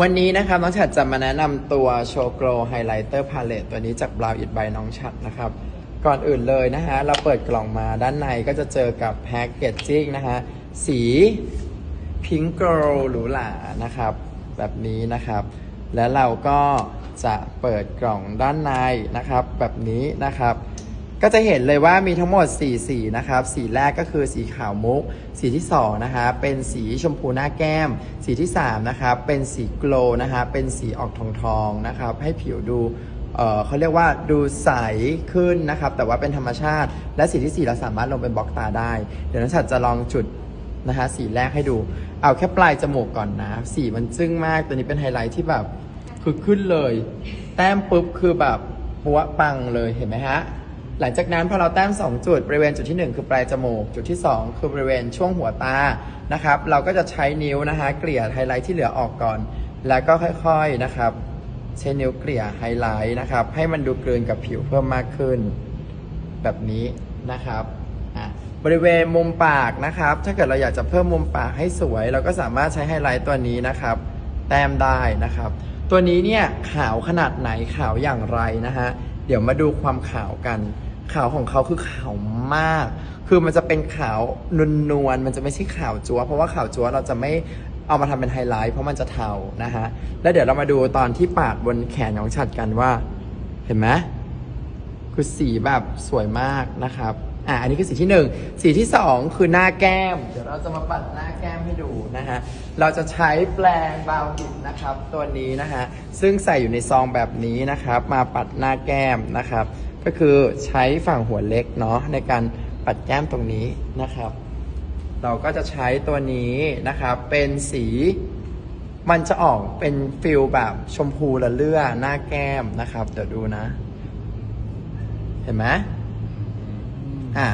วันนี้นะครับน้องฉัดจะมาแนะนำตัวโชโกรไฮไลท์เตอร์พาเลตตัวนี้จากบราวอิดใบน้องฉัดนะครับ ก่อนอื่นเลยนะฮะ เราเปิดกล่องมาด้านในก็จะเจอกับแพ็กเกจจิ้งนะฮะ สีพิง k ์ r ก l หรูหรานะครับ แบบนี้นะครับ แล้วเราก็จะเปิดกล่องด้านในนะครับ แบบนี้นะครับ ก็จะเห็นเลยว่ามีทั้งหมด 4 สีนะครับ สีแรกก็คือสีขาวมุก สีที่2นะคะเป็นสีชมพูหน้าแก้ม สีที่3นะครับเป็นสีโกล์นะคะ เป็นสีออกทองทองนะครับ ให้ผิวดูเอ่อเขาเรียกว่าดูใสขึ้นนะครับ แต่ว่าเป็นธรรมชาติ และสีที่ 4 เราสามารถลงเป็นบล็อกตาได้ เดี๋ยวนักฉัดจะลองจุดนะคะสีแรกให้ดู เอาแค่ปลายจมูกก่อนนะ สีมันจึ้งมาก ตัวนี้เป็นไฮไลท์ที่แบบคือขึ้นเลย แต้มปุ๊บคือแบบหัวปังเลยเห็นไหมฮะ หลังจากนั้นพอเราแต้ม 2 จุด บริเวณจุดที่ 1 คือปลายจมูก จุดที่ 2 คือบริเวณช่วงหัวตานะครับ เราก็จะใช้นิ้วนะคะเกลี่ยไฮไลท์ที่เหลือออกก่อน แล้วก็ค่อยๆนะครับ ใช้นิ้วเกลี่ยไฮไลท์นะครับ ให้มันดูกลืนกับผิวเพิ่มมากขึ้น แบบนี้นะครับบริเวณมุมปากนะครับ ถ้าเกิดเราอยากจะเพิ่มมุมปากให้สวย เราก็สามารถใช้ไฮไลท์ตัวนี้นะครับ แต้มได้นะครับ ตัวนี้เนี่ยขาวขนาดไหนขาวอย่างไรนะฮะเดี๋ยวมาดูความขาวกัน ขาวของเขาคือขาวมาก คือมันจะเป็นขาวนวลๆมันจะไม่ใช่ขาวจัวเพราะว่าขาวจัวเราจะไม่เอามาทำเป็นไฮไลท์เพราะมันจะเทานะฮะ แล้วเดี๋ยวเรามาดูตอนที่ปาดบนแขนของฉัดกันว่า เห็นไหมคือสีแบบสวยมากนะครับ อะ อันนี้คือสีที่หนึ่งสีที่สองคือหน้าแก้ม เดี๋ยวเราจะมาปัดหน้าแก้มให้ดูนะฮะ เราจะใช้แปรงบาวดิบนะครับ ตัวนี้นะฮะ ซึ่งใส่อยู่ในซองแบบนี้นะครับ มาปัดหน้าแก้มนะครับ ก็คือใช้ฝั่งหัวเล็กเนาะในการปัดแก้มตรงนี้นะครับ เราก็จะใช้ตัวนี้นะครับ เป็นสีมันจะออกเป็นฟิลแบบชมพูละเลื่อหน้าแก้มนะครับ เดี๋ยวดูนะ เห็นไหมอะ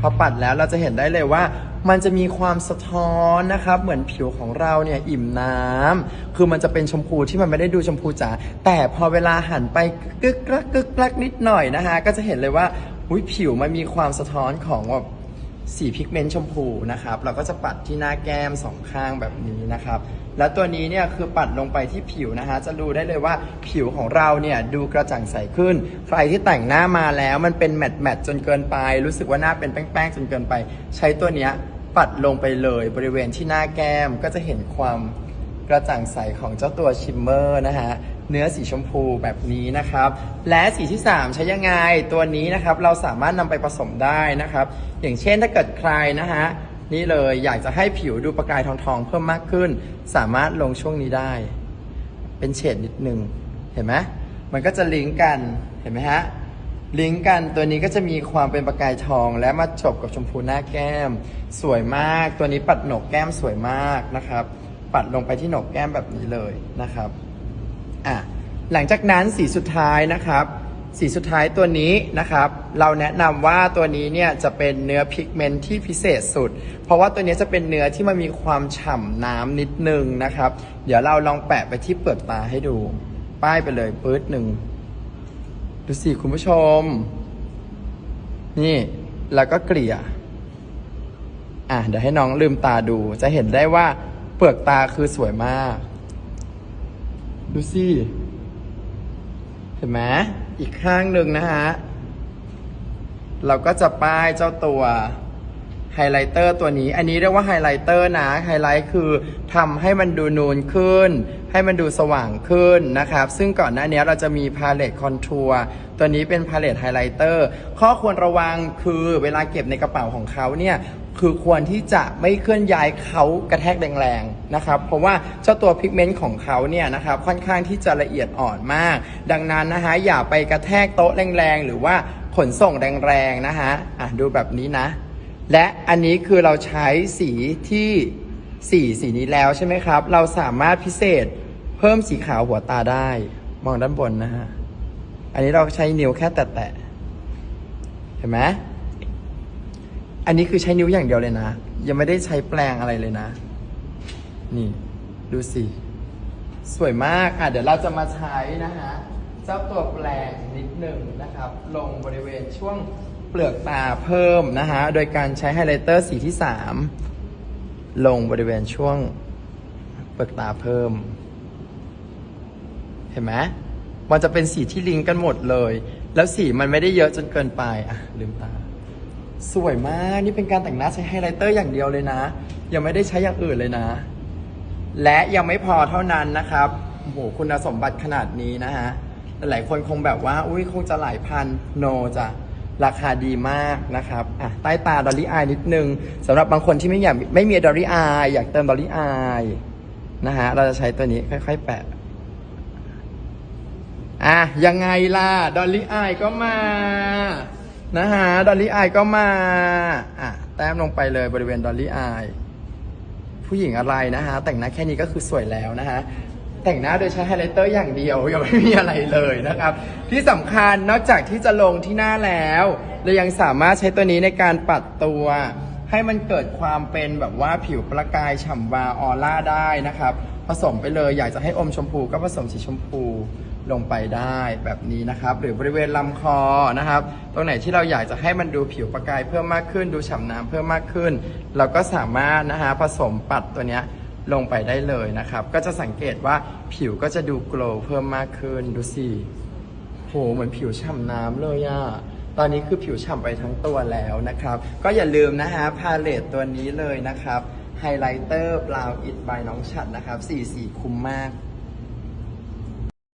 พอปัดแล้วเราจะเห็นได้เลยว่า มันจะมีความสะท้อนนะครับ เหมือนผิวของเราเนี่ยอิ่มน้ำคือมันจะเป็นชมพูที่มันไม่ได้ดูชมพูจ๋าแต่พอเวลาหันไปกึกกักกึกกักนิดหน่อยนะคะก็จะเห็นเลยว่าอุยผิวมันมีความสะท้อนของแบบ สีพิกเมนต์ชมพูนะครับ เราก็จะปัดที่หน้าแก้มสองข้างแบบนี้นะครับ แล้วตัวนี้เนี่ยคือปัดลงไปที่ผิวนะฮะ จะดูได้เลยว่าผิวของเราเนี่ยดูกระจ่างใสขึ้น ใครที่แต่งหน้ามาแล้วมันเป็นแมตต์แมตต์จนเกินไป รู้สึกว่าหน้าเป็นแป้งๆจนเกินไป ใช้ตัวเนี้ยปัดลงไปเลยบริเวณที่หน้าแก้มก็จะเห็นความกระจ่างใสของเจ้าตัวชิมเมอร์นะฮะ เนื้อสีชมพูแบบนี้นะครับ และสีที่ 3 ใช้ยังไงตัวนี้นะครับ เราสามารถนำไปผสมได้นะครับ อย่างเช่นถ้าเกิดใครนะฮะนี่เลยอยากจะให้ผิวดูประกายทองๆ เพิ่มมากขึ้น สามารถลงช่วงนี้ได้ เป็นเฉดนิดนึงเห็นไหมมันก็จะลิงก์กันเห็นไหมฮะลิงก์กันตัวนี้ก็จะมีความเป็นประกายทอง และมาจบกับชมพูหน้าแก้ม สวยมากตัวนี้ปัดหนกแก้มสวยมากนะครับ ปัดลงไปที่หนกแก้มแบบนี้เลยนะครับ อะหลังจากนั้นสีสุดท้ายนะครับ สีสุดท้ายตัวนี้นะครับ เราแนะนำว่าตัวนี้เนี่ยจะเป็นเนื้อพิกเมนต์ที่พิเศษสุด เพราะว่าตัวนี้จะเป็นเนื้อที่มันมีความฉ่ำน้ำนิดนึงนะครับ เดี๋ยวเราลองแปะไปที่เปลือกตาให้ดู ป้ายไปเลยปื๊ดหนึ่งดูสิคุณผู้ชม นี่แล้วก็เกลี่ย อะเดี๋ยวให้น้องลืมตาดู จะเห็นได้ว่าเปลือกตาคือสวยมาก ดูสิ เห็นไหม อีกข้างหนึ่งนะฮะ เราก็จะป้ายเจ้าตัวไฮไลท์เตอร์ตัวนี้ อันนี้เรียกว่าไฮไลท์เตอร์นะ ไฮไลท์คือทำให้มันดูนูนขึ้น ให้มันดูสว่างขึ้นนะครับ ซึ่งก่อนหน้านี้เราจะมีพาเลตคอนทัวร์ ตัวนี้เป็นพาเลตไฮไลท์เตอร์ ข้อควรระวังคือเวลาเก็บในกระเป๋าของเขาเนี่ย คือควรที่จะไม่เคลื่อนย้ายเขากระแทกแรงๆนะครับ เพราะว่าเจ้าตัวพิกเมนต์ของเขาเนี่ยนะครับค่อนข้างที่จะละเอียดอ่อนมาก ดังนั้นนะฮะอย่าไปกระแทกโต๊ะแรงๆ หรือว่าขนส่งแรงๆนะฮะอะดูแบบนี้นะ และอันนี้คือเราใช้สีที่สีสีนี้แล้วใช่ไหมครับ เราสามารถพิเศษเพิ่มสีขาวหัวตาได้ มองด้านบนนะฮะ อันนี้เราใช้นิ้วแค่แตะๆเห็นไหม อันนี้คือใช้นิ้วอย่างเดียวเลยนะ ยังไม่ได้ใช้แปลงอะไรเลยนะ นี่ ดูสิ สวยมาก อะ เดี๋ยวเราจะมาใช้นะฮะ เจ้าตัวแปลงนิดหนึ่งนะครับ ลงบริเวณช่วงเปลือกตาเพิ่มนะฮะ โดยการใช้ไฮไลท์เตอร์สีที่ 3 ลงบริเวณช่วงเปลือกตาเพิ่ม เห็นไหมมันจะเป็นสีที่ลิงก์กันหมดเลย แล้วสีมันไม่ได้เยอะจนเกินไป อะ ลืมตา สวยมาก นี่เป็นการแต่งหน้าใช้ไฮไลท์เตอร์อย่างเดียวเลยนะ ยังไม่ได้ใช้อย่างอื่นเลยนะ และยังไม่พอเท่านั้นนะครับโอ้โหคุณสมบัติขนาดนี้นะฮะ หลายคนคงแบบว่า อุ้ยคงจะหลายพันโนจะราคาดีมากนะครับอะใต้ตาดอลลี่อายนิดนึงสำหรับบางคนที่ไม่อยากไม่มีดอลลี่อายอยากเติมดอลลี่อายนะฮะ เราจะใช้ตัวนี้ค่อย ๆ แปะอะยังไงล่ะ ดอลลี่อายก็มา นะฮะดอลลี่อายก็มา อะ แต้มลงไปเลยบริเวณดอลลี่อาย ผู้หญิงอะไรนะฮะ แต่งหน้าแค่นี้ก็คือสวยแล้วนะฮะ แต่งหน้าโดยใช้ไฮไลท์เตอร์อย่างเดียว ยังไม่มีอะไรเลยนะครับ ที่สำคัญนอกจากที่จะลงที่หน้าแล้วเรายังสามารถใช้ตัวนี้ในการปัดตัว ให้มันเกิดความเป็นแบบว่าผิวประกายฉ่ำวาวออร่าได้นะครับ ผสมไปเลยอยากจะให้อมชมพูก็ผสมสีชมพู ลงไปได้แบบนี้นะครับ หรือบริเวณลำคอนะครับ ตรงไหนที่เราอยากจะให้มันดูผิวประกายเพิ่มมากขึ้น ดูฉ่ำน้ำเพิ่มมากขึ้น เราก็สามารถนะฮะผสมปัดตัวเนี้ยลงไปได้เลยนะครับ ก็จะสังเกตว่าผิวก็จะดูโกลว์เพิ่มมากขึ้นดูสิโหเหมือนผิวฉ่ำน้ำเลยอะตอนนี้คือผิวฉ่ำไปทั้งตัวแล้วนะครับ ก็อย่าลืมนะฮะพาเลตตัวนี้เลยนะครับไฮไลท์เตอร์บราวอิดบายน้องฉัดนะครับสีสีคุ้มมาก